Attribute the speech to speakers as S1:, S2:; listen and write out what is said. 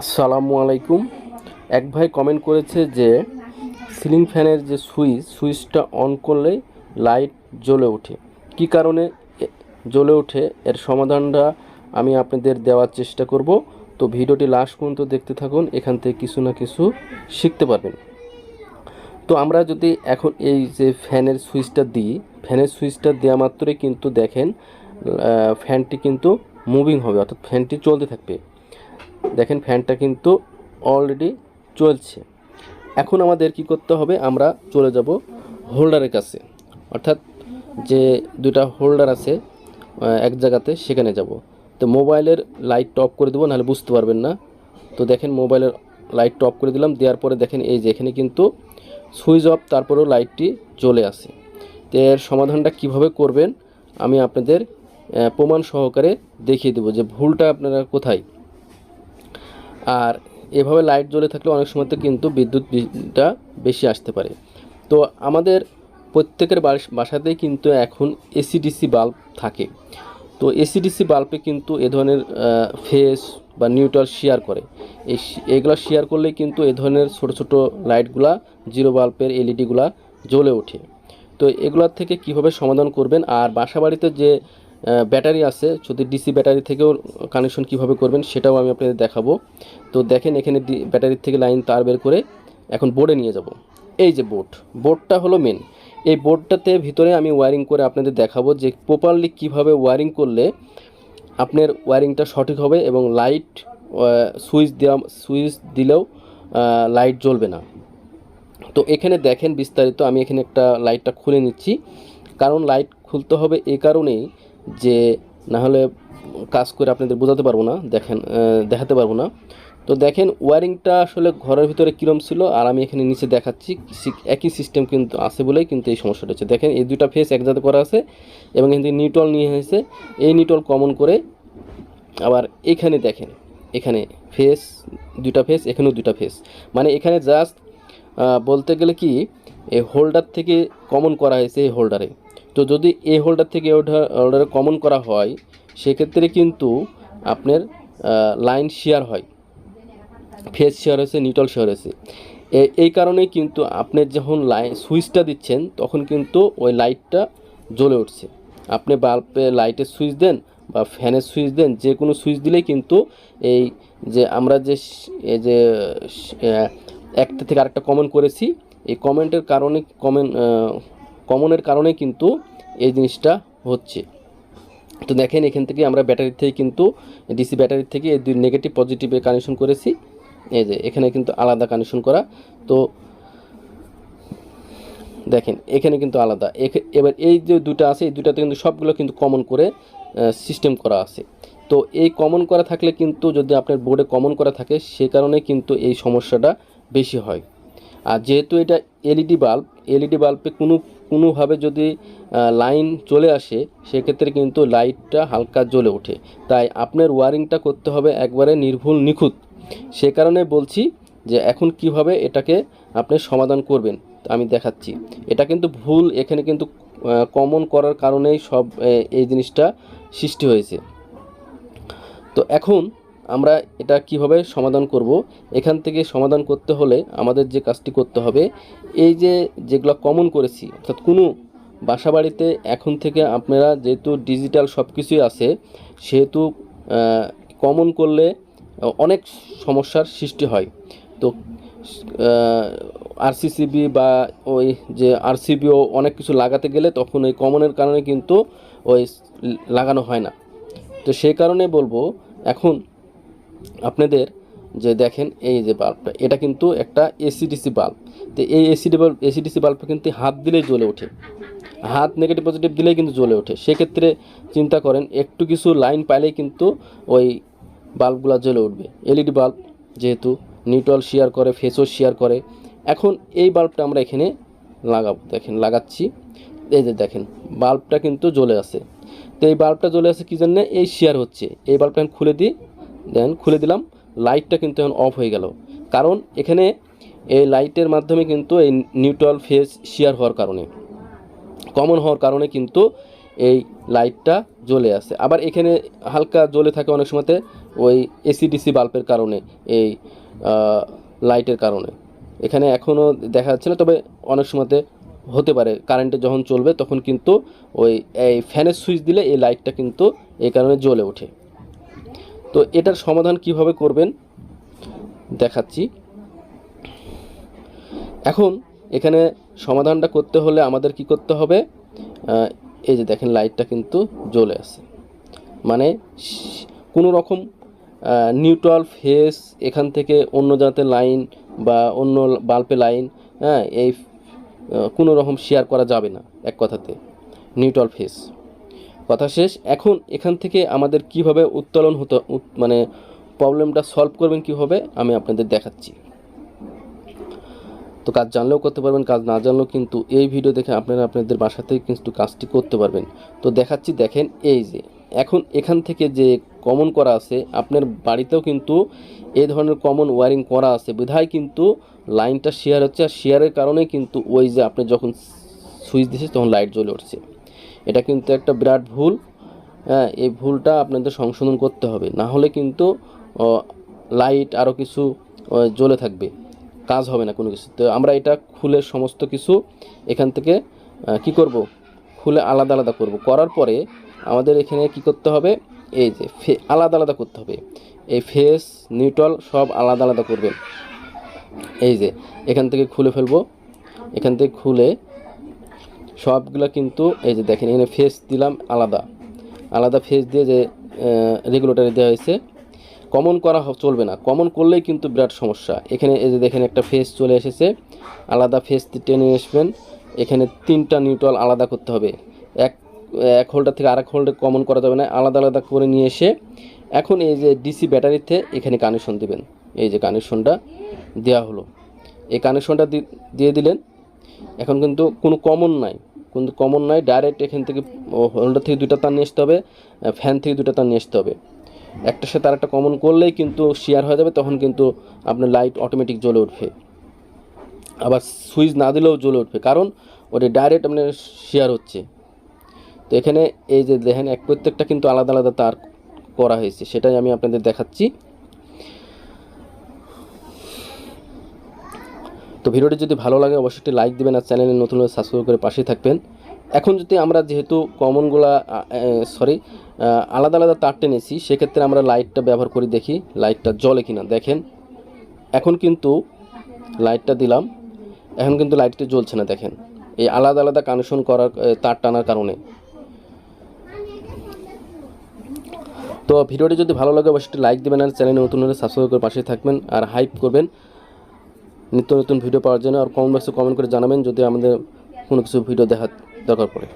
S1: আসসালামু আলাইকুম। এক ভাই কমেন্ট করেছে যে সিলিং ফ্যানের যে সুইচ, সুইচটা অন করলেই লাইট জ্বলে ওঠে। কী কারণে জ্বলে ওঠে? এর সমাধানটা আমি আপনাদের দেওয়ার চেষ্টা করব। তো ভিডিওটি লাস্ট পর্যন্ত দেখতে থাকুন, এখান থেকে কিছু না কিছু শিখতে পারবেন। তো আমরা যদি এখন এই যে ফ্যানের সুইচটা দিই ফ্যানের সুইচটা দেওয়া মাত্রই কিন্তু দেখেন ফ্যানটি কিন্তু মুভিং হবে, অর্থাৎ ফ্যানটি চলতে থাকবে। দেখেন ফ্যানটা কিন্তু অলরেডি চলছে। এখন আমাদের কি করতে হবে, আমরা চলে যাব হোল্ডারের কাছে। অর্থাৎ যে দুটা হোল্ডার আছে এক জায়গাতে সেখানে যাব। তো মোবাইলের লাইট অফ করে দেবো, নাহলে বুঝতে পারবেন না। তো দেখেন মোবাইলের লাইট অফ করে দিলাম, দেওয়ার পরে দেখেন এই যে এখানে কিন্তু সুইচ অফ তারপরেও লাইটটি চলে আসে। তো এর সমাধানটা কীভাবে করবেন, আমি আপনাদের প্রমাণ সহকারে দেখিয়ে দেবো যে ভুলটা আপনারা কোথায়। আর এভাবে লাইট জ্বলে থাকলে অনেক সময় কিন্তু বিদ্যুৎ বিলটা বেশি আসতে পারে। তো আমাদের প্রত্যেকের বাসাতেই কিন্তু এখন এসিডিসি বাল্ব থাকে। তো এসিডিসি বাল্বে কিন্তু এ ধরনের ফেস বা নিউট্রাল শেয়ার করে। এই এগুলো শেয়ার করলে কিন্তু এ ধরনের ছোট ছোট লাইটগুলা জিরো বাল্বের এলইডিগুলা জ্বলে ওঠে। তো এগুলোর থেকে কীভাবে সমাধান করবেন? আর বাসা বাড়িতে যে ব্যাটারি আছে, যদি ডিসি ব্যাটারি থেকেও কানেকশন কীভাবে করবেন সেটাও আমি আপনাদের দেখাবো। তো দেখেন এখানে ব্যাটারির থেকে লাইন তার বের করে এখন বোর্ডে নিয়ে যাব। এই যে বোর্ড বোর্ডটা হলো মেন এই বোর্ডটাতে ভিতরে আমি ওয়ারিং করে আপনাদের দেখাবো যে প্রপারলি কীভাবে ওয়ারিং করলে আপনার ওয়ারিংটা সঠিক হবে এবং লাইট সুইচ দেওয়া সুইচ দিলেও লাইট জ্বলবে না। তো এখানে দেখেন বিস্তারিত আমি এখানে একটা লাইটটা খুলে নিচ্ছি। কারণ লাইট খুলতে হবে এ কারণেই যে না হলে কাজ করে আপনাদের বোঝাতে পারব না, দেখেন দেখাতে পারব না। তো দেখেন ওয়ারিংটা আসলে ঘরের ভিতরে কীরম ছিল, আর আমি এখানে নিচে দেখাচ্ছি একই সিস্টেম কিন্তু আছে বলেই কিন্তু এই সমস্যাটা হচ্ছে। দেখেন, এই দুটা ফেস একজাতে করা আছে, এবং এখান থেকে নিউট্রল নিয়ে এসেছে এই নিউটল কমন করে আবার এখানে দেখেন, এখানে ফেস দুটা ফেস এখানেও দুটা ফেস মানে এখানে জাস্ট বলতে গেলে কি, এই হোল্ডার থেকে কমন করা হয়েছে এই হোল্ডারে তো যদি এই হোল্ডার থেকে এই হোল্ডারে কমন করা হয়, সেক্ষেত্রে কিন্তু আপনার লাইন শেয়ার হয়। ফেস শেয়ার হয়েছে নিউট্রাল শেয়ার হয়েছে। এ- এই কারণেই কিন্তু আপনি যখন লাইন সুইচটা দিচ্ছেন, তখন কিন্তু ওই লাইটটা জ্বলে উঠছে। আপনি বাল্বে লাইটের সুইচ দেন বা ফ্যানের সুইচ দেন, যে কোনো সুইচ দিলেই কিন্তু এই যে আমরা যে যে একটা থেকে আরেকটা কমেন্ট করেছি, এই কমেন্টের কারণে কমেন্ট কমনের কারণে কিন্তু এই জিনিসটা হচ্ছে। তো দেখেন, এখান থেকে আমরা ব্যাটারি থেকে কিন্তু ডিসি ব্যাটারি থেকে এই দুই নেগেটিভ পজিটিভে কানেকশন করেছি। এই যে, এখানে কিন্তু আলাদা কানেকশন করা। তো দেখেন, এখানে কিন্তু আলাদা। এবার এই যে দুটো আছে, এই দুটাতে কিন্তু সবগুলো কিন্তু কমন করে সিস্টেম করা আছে। তো এই কমন করা থাকলে কিন্তু, যদি আপনার বোর্ডে কমন করা থাকে, সে কারণে কিন্তু এই সমস্যাটা বেশি হয়। আর যেহেতু এটা এলইডি বাল্ব এলইডি বাল্বে কোনো কোনোভাবে যদি লাইন চলে আসে, সেক্ষেত্রে কিন্তু লাইটটা হালকা জ্বলে ওঠে। তাই আপনার ওয়ারিংটা করতে হবে একবারে নির্ভুল, নিখুঁত। সে কারণে বলছি যে এখন কীভাবে এটাকে আপনি সমাধান করবেন, আমি দেখাচ্ছি। এটা কিন্তু ভুল, এখানে কিন্তু কমন করার কারণেই সব এই জিনিসটা সৃষ্টি হয়েছে। তো এখন আমরা এটা কীভাবে সমাধান করব? এখান থেকে সমাধান করতে হলে আমাদের যে কাজটি করতে হবে, এই যে যেগুলো কমন করেছি, অর্থাৎ কোনো বাসা বাড়িতে এখন থেকে আপনারা যেহেতু ডিজিটাল সব কিছুই আছে, সেহেতু কমন করলে অনেক সমস্যার সৃষ্টি হয়। তো আরসিসিবি বা ওই যে আরসিবিও অনেক কিছু লাগাতে গেলে তখন ওই কমনের কারণে কিন্তু ওই লাগানো হয় না। তো সেই কারণে বলব, এখন আপনাদের যে দেখেন, এই যে বাল্বটা, এটা কিন্তু একটা এসিডিসি বাল্ব। তো এই এসিডি বাল্ব এসিডিসি বাল্বটা কিন্তু হাত দিলেই জ্বলে ওঠে। হাত নেগেটিভ পজিটিভ দিলেই কিন্তু জ্বলে ওঠে। সেক্ষেত্রে চিন্তা করেন, একটু কিছু লাইন পাইলেই কিন্তু ওই বাল্বগুলো জ্বলে উঠবে। এলইডি বাল্ব যেহেতু নিউট্রাল শেয়ার করে ফেসও শেয়ার করে। এখন এই বাল্বটা আমরা এখানে লাগাবো। দেখেন, লাগাচ্ছি। এই যে দেখেন, বাল্বটা কিন্তু জ্বলে আছে। তো এই বাল্বটা জ্বলে আছে কী জন্য এই শেয়ার হচ্ছে। এই বাল্বটা আমি খুলে দিই। দেন খুলে দিলাম, লাইটটা কিন্তু এখন অফ হয়ে গেল। কারণ এখানে এই লাইটের মাধ্যমে কিন্তু এই নিউট্রাল ফেস শেয়ার হওয়ার কারণে, কমন হওয়ার কারণে কিন্তু এই লাইটটা জ্বলে আসে। আবার এখানে হালকা জ্বলে থাকে অনেক সময়তে ওই এসিডিসি বাল্বের কারণে, এই লাইটের কারণে। এখানে এখনও দেখা যাচ্ছে না, তবে অনেক সময়তে হতে পারে। কারেন্টে যখন চলবে তখন কিন্তু ওই, এই ফ্যানের সুইচ দিলে এই লাইটটা কিন্তু এই কারণে জ্বলে ওঠে। তো এটার সমাধান কীভাবে করবেন? দেখাচ্ছি। এখন এখানে সমাধানটা করতে হলে আমাদের কি করতে হবে? এই যে দেখেন লাইটটা কিন্তু জ্বলে আছে। মানে কোনো রকম নিউট্রাল ফেস এখান থেকে অন্য জাতের লাইন বা অন্য বাল্বে লাইন হ্যাঁ এই কোনো রকম শেয়ার করা যাবে না এক কথাতে। Neutral phase. কথা শেষ। এখন এখান থেকে আমাদের কীভাবে উত্তোলন হতো মানে প্রবলেমটা সলভ করবেন কীভাবে, আমি আপনাদের দেখাচ্ছি। তো কাজ জানলেও করতে পারবেন, কাজ না জানলেও কিন্তু এই ভিডিও দেখে আপনারা আপনাদের বাসাতেই কিন্তু কাজটি করতে পারবেন। তো দেখাচ্ছি, দেখেন এই যে, এখন এখান থেকে যে কমন করা আছে, আপনার বাড়িতেও কিন্তু এই ধরনের কমন ওয়ারিং করা আছে। বিধায় কিন্তু লাইনটা শেয়ার হচ্ছে, আর শেয়ারের কারণে কিন্তু ওই যে আপনি যখন সুইচ দিচ্ছে তখন লাইট জ্বলে উঠছে। এটা কিন্তু একটা বিরাট ভুল। হ্যাঁ এই ভুলটা আপনাদের সংশোধন করতে হবে। না হলে কিন্তু লাইট আরও কিছু জ্বলে থাকবে। কাজ হবে না কোনো কিছু। তো আমরা এটা খুলে সমস্ত কিছু এখান থেকে কি করব? খুলে আলাদা আলাদা করব। করার পরে আমাদের এখানে কি করতে হবে? এই যে আলাদা আলাদা করতে হবে। এই ফেস, নিউট্রাল সব আলাদা আলাদা করবেন। এই যে, এখান থেকে খুলে ফেলব। এখান থেকে খুলে সবগুলো কিন্তু, এই যে দেখেন, এখানে ফেস দিলাম আলাদা। আলাদা ফেস দিয়ে যে রেগুলেটারে দেওয়া হয়েছে কমন করা চলবে না। কমন করলেই কিন্তু বিরাট সমস্যা। এখানে এই যে দেখেন, একটা ফেস চলে এসেছে। আলাদা ফেস টেনে আসবেন। এখানে তিনটা নিউট্রাল আলাদা করতে হবে। এক এক হোল্ডার থেকে আরেক হোল্ডার কমন করা যাবে না। আলাদা আলাদা করে নিয়ে এসে, এখন এই যে ডিসি ব্যাটারিতে এখানে কানেকশন দিবেন। এই যে কানেকশনটা দেওয়া হলো। এই কানেকশনটা দিয়ে দিলেন। এখন কিন্তু কোনো কমন নাই। কিন্তু কমন নাই ডাইরেক্ট এখান থেকে হোল্ডার থেকে দুইটা তার নিয়ে আসতে হবে ফ্যান থেকে দুইটা তার নিয়ে আসতে হবে। একটার সাথে আরেকটা কমন করলেই কিন্তু শেয়ার হয়ে যাবে, তখন কিন্তু আপনার লাইট অটোমেটিক জ্বলে উঠবে। আবার সুইচ না দিলেও জ্বলে উঠবে, কারণ ওটা ডাইরেক্ট আপনার শেয়ার হচ্ছে। তো এখানে এই যে দেখেন, এক প্রত্যেকটা কিন্তু আলাদা আলাদা তার করা হয়েছে, সেটাই আমি আপনাদের দেখাচ্ছি। তো ভিডিওটি যদি ভালো লাগে, অবশ্যই একটি লাইক দিবেন আর চ্যানেলে নতুন সাবস্ক্রাইব করে পাশেই থাকবেন। এখন যদি আমরা যেহেতু কমনগুলা সরি আলাদা আলাদা তার টেনেছি, সেক্ষেত্রে আমরা লাইটটা ব্যবহার করে দেখি লাইটটা জ্বলে কিনা। দেখেন, এখন কিন্তু লাইটটা দিলাম, এখন কিন্তু লাইটটা জ্বলছে না, দেখেন। এই আলাদা আলাদা কানেকশন করার তার টানার কারণে। তো ভিডিওটি যদি ভালো লাগে, অবশ্যই লাইক দেবেন আর চ্যানেলে নতুন হলে সাবস্ক্রাইব করে পাশে থাকবেন আর হাইপ করবেন। নিত্য নতুন ভিডিও পাওয়ার জন্য আর কমেন্ট বক্সে কমেন্ট করে জানাবেন যদি আমাদের কোনো কিছু ভিডিও দেখার দরকার পড়ে।